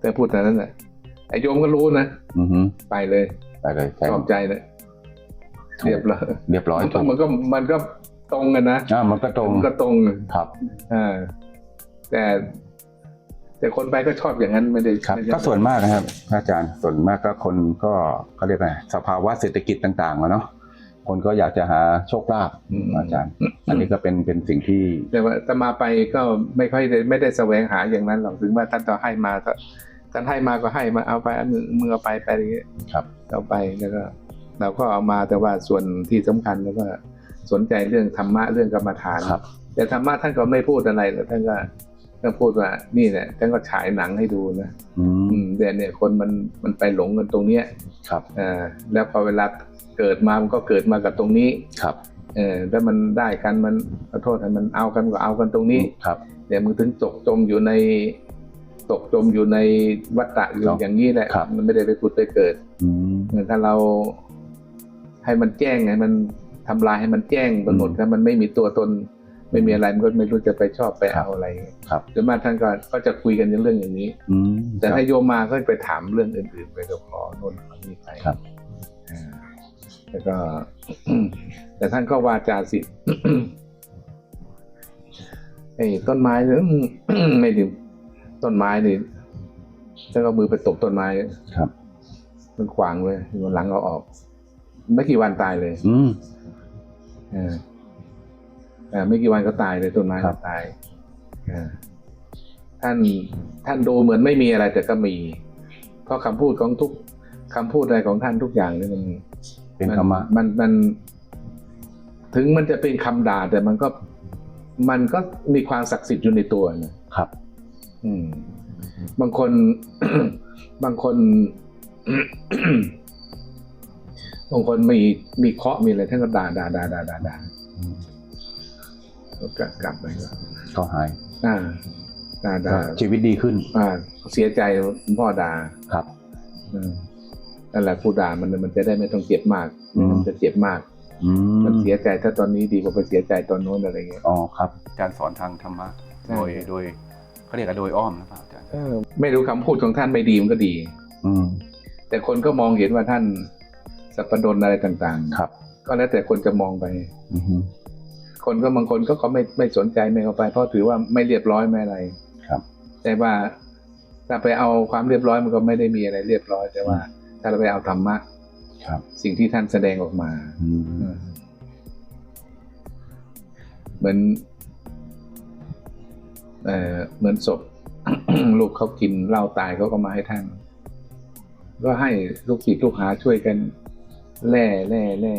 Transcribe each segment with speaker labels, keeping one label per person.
Speaker 1: แต่พูดแต่นั้นแหละไอ้โยมก็รู้นะ
Speaker 2: อือฮึ
Speaker 1: ไปเลย
Speaker 2: ไปเลยใช่
Speaker 1: ชอบใจเลยเรียบร้อย
Speaker 2: เรียบร้อยถูก
Speaker 1: มันก็มันก็ตรงกันนะ
Speaker 2: อ่ามันก็ตรง
Speaker 1: มันก็ตรง
Speaker 2: ครับ
Speaker 1: อ่าแต่แต่คนไปก็ชอบอย่างนั้นไม่ได้
Speaker 2: ครับ
Speaker 1: ไม่ได้
Speaker 2: ก็ส่วนมากนะครับพระอาจารย์ส่วนมากก็คนก็เขาเรียกไงสภาวะเศรษฐกิจต่างๆอะเนาะ คนก็อยากจะหาโชคลาภอาจารย์ อันนี้ก็เป็นเป็นสิ่งที่
Speaker 1: แต่ว่าจะมาไปก็ไม่ค่อยได้ไม่ได้แสวงหาอย่างนั้นหรอกถึงว่าท่านจะให้มาก็ท่านให้มาก็ให้มาเอาไปมือมือเอาไปไปอย่างเงี้ย
Speaker 2: ครับ
Speaker 1: เอาไปแล้วก็เราก็เอามาแต่ว่าส่วนที่สำคัญแล้วก็สนใจเรื่องธรรมะเรื่องกรรมฐาน
Speaker 2: ครับ
Speaker 1: แต่ธรรมะท่านก็ไม่พูดอะไรหรอกท่านก็ก็พูดว่านี่แหละท่านก็ฉายหนังให้ดูนะ
Speaker 2: อื
Speaker 1: อื
Speaker 2: ม
Speaker 1: มเดี๋ยวเนี่ยคนมันมันไปหลงกันตรงเนี้ย
Speaker 2: ครับ
Speaker 1: อ่าแล้วพอเวลา เกิดมามันก็เกิดมากับตรงนี้
Speaker 2: ครับ
Speaker 1: เออแล้วมันได้กันมันขอโทษนะมันเอากันก็เอากันตรงนี้
Speaker 2: ครับ
Speaker 1: เดี๋ยวมึงถึงตกจมอยู่ในตกจมอยู่ในวัฏฏะอยู่
Speaker 2: ครับ
Speaker 1: อย่างนี้แหละ
Speaker 2: ครับ
Speaker 1: มันไม่ได้ไปผุดไปเกิด
Speaker 2: อืม
Speaker 1: เหมือนถ้าเราให้มันแจ้งไงมันทำลายให้มันแจ้งไปหมด
Speaker 2: อืม
Speaker 1: ถ้ามันไม่มีตัวตน ไม่มีอะไรมันก็ไม่รู้จะไปชอบไป
Speaker 2: ครับ
Speaker 1: เอาอะไร
Speaker 2: ครับ
Speaker 1: ส่วนมากท่านก็ก็จะคุยกันในเรื่องอย่างนี้
Speaker 2: อืม
Speaker 1: แต่
Speaker 2: ครับ
Speaker 1: ถ้าโยมมาก็ไปถามเรื่องอื่นๆไปก็ขอโน่นขอนี่ไป
Speaker 2: ครับ
Speaker 1: อ่า แล้วก็ แต่ท่านก็วาจาสิทธิ์ไอ้ต้นไม้เนี่ยไม่ถึงต้นไม้นี่ท่านก็มือไปตบต้นไม้
Speaker 2: ครับ
Speaker 1: มันขวางเลยวันหลังเอาออก ไม่กี่วันตายเลย
Speaker 2: อืม
Speaker 1: เออเออไม่กี่วันก็ตายเลยต้นไม้
Speaker 2: ครั
Speaker 1: ก็
Speaker 2: บ
Speaker 1: ตายเออท่านท่านดูเหมือนไม่มีอะไรแต่ก็มี เพราะคำพูดของทุกคำพูดอะไรของท่านทุกอย่างนี่มัน
Speaker 2: เป็นธรรมะ
Speaker 1: มันมัน ถึงมันจะเป็นคำด่าแต่มันก็มันก็มีความศักดิ์สิทธิ์อยู่ในตัวนะครับ อืม บางคน บางคน บางคนมีมีเคราะห์มีอะไรท่านก็ด่าด่าด่าด่าด่าด่า
Speaker 2: อืม
Speaker 1: ก็กลับกลับไปก็
Speaker 2: ก็หาย
Speaker 1: อ่าด่าด่า
Speaker 2: ชีวิตดีขึ้น
Speaker 1: อ่า เสียใจคุณพ่อด่า
Speaker 2: ครับ
Speaker 1: อืม นั่นแหละผู้ด่ามันมันจะได้ไม่ต้องเจ็บมาก
Speaker 2: อืม
Speaker 1: มันจะเจ็บมาก
Speaker 2: อืม
Speaker 1: มันเสียใจถ้าตอนนี้ดีกว่าไปเสียใจตอนโน้นอะไรเงี้ย
Speaker 2: อ๋อครับการสอนทางธรรมะ
Speaker 1: ใช่
Speaker 2: โดยโดยเขาเรียกว่าโดยอ้อมนะพระอาจารย์
Speaker 1: เออไม่รู้คำพูดของท่านไม่ดีมันก็ดี
Speaker 2: อืม
Speaker 1: แต่คนก็มองเห็นว่าท่านสัพดลอะไรต่าง
Speaker 2: ครับ
Speaker 1: ๆก็แล้วแต่คนจะมองไป
Speaker 2: อือฮึ
Speaker 1: คนก็บางคนก็เขาไม่ไม่สนใจไม่เข้าไป เพราะถือว่าไม่เรียบร้อยไม่อะไร
Speaker 2: ครับ
Speaker 1: แต่ว่าถ้าไปเอาความเรียบร้อยมันก็ไม่ได้มีอะไรเรียบร้อยแต่ว่า ถ้าเราไปเอาธรรมะ
Speaker 2: ครับ
Speaker 1: สิ่งที่ท่านแสดงออกมา
Speaker 2: อืม
Speaker 1: เหมือนเอ่อเหมือนศพลูกเขากินเหล้าตายเขาก็มาให้ท่าน ก็ให้ลูกศิษย์ลูกหาช่วยกันแล่แล่แล่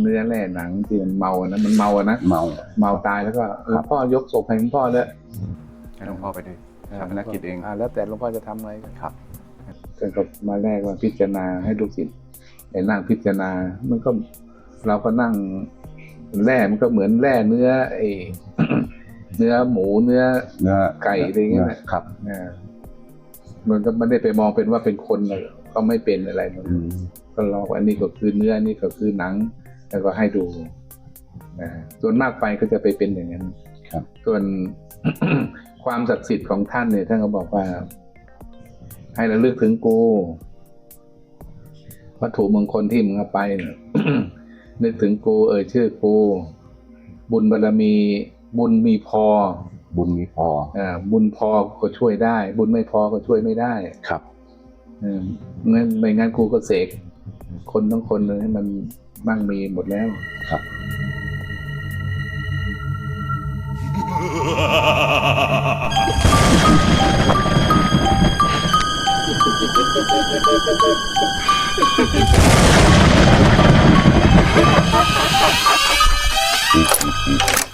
Speaker 1: เนื้อแล่หนังที่มันเมาอะนะมันเมาอะนะ
Speaker 2: เมา
Speaker 1: เมาตายแล้วก็หลวงพ่อยกศพให้หลวงพ่อแล้ว
Speaker 2: ให้หลวงพ่อไปด้วยชาปนกิจเอง
Speaker 1: อ่าแล้วแต่หลวงพ่อจะทำไง
Speaker 2: ครับ
Speaker 1: ท่านก็มาแรกว่าพิจารณาให้ลูกศิษย์ให้นั่งพิจารณา มันก็เราก็นั่งแร่มันก็เหมือนแร่เนื้อไอ้เนื้อหมูเนื้อ
Speaker 2: เนื้อ
Speaker 1: ไก่อะไรอย่างเงี้ย
Speaker 2: ครับ
Speaker 1: อ่ามันก็ไม่ได้ไปมองเป็นว่าเป็นคนเลยก็ไม่เป็นอะไรมัน
Speaker 2: อืม
Speaker 1: ก็ลอกว่าอันนี้ก็คือเนื้ออันนี้ก็คือหนัง แล้วก็ให้ดูนะส่วนมากไปก็จะไปเป็นอย่างนั้น
Speaker 2: ครับ
Speaker 1: ส่วนความศักดิ์สิทธิ์ของท่านเนี่ยท่านก็บอกว่า ให้ระลึกถึงกูวัตถุมงคลที่มึงเอาไปเนี่ยนึกถึงกูเอ่ยชื่อกูบุญบารรมี บุญมีพอ
Speaker 2: บุญมีพอ
Speaker 1: อ่าบุญพอก็ช่วยได้ บุญไม่พอก็ช่วยไม่ได้
Speaker 2: ครับ
Speaker 1: เอองั้นไม่งั้นกูก็เสกคนทั้งคนเลยให้มันมั่งมีหมดแล้ว
Speaker 2: ครับ
Speaker 3: Thank you.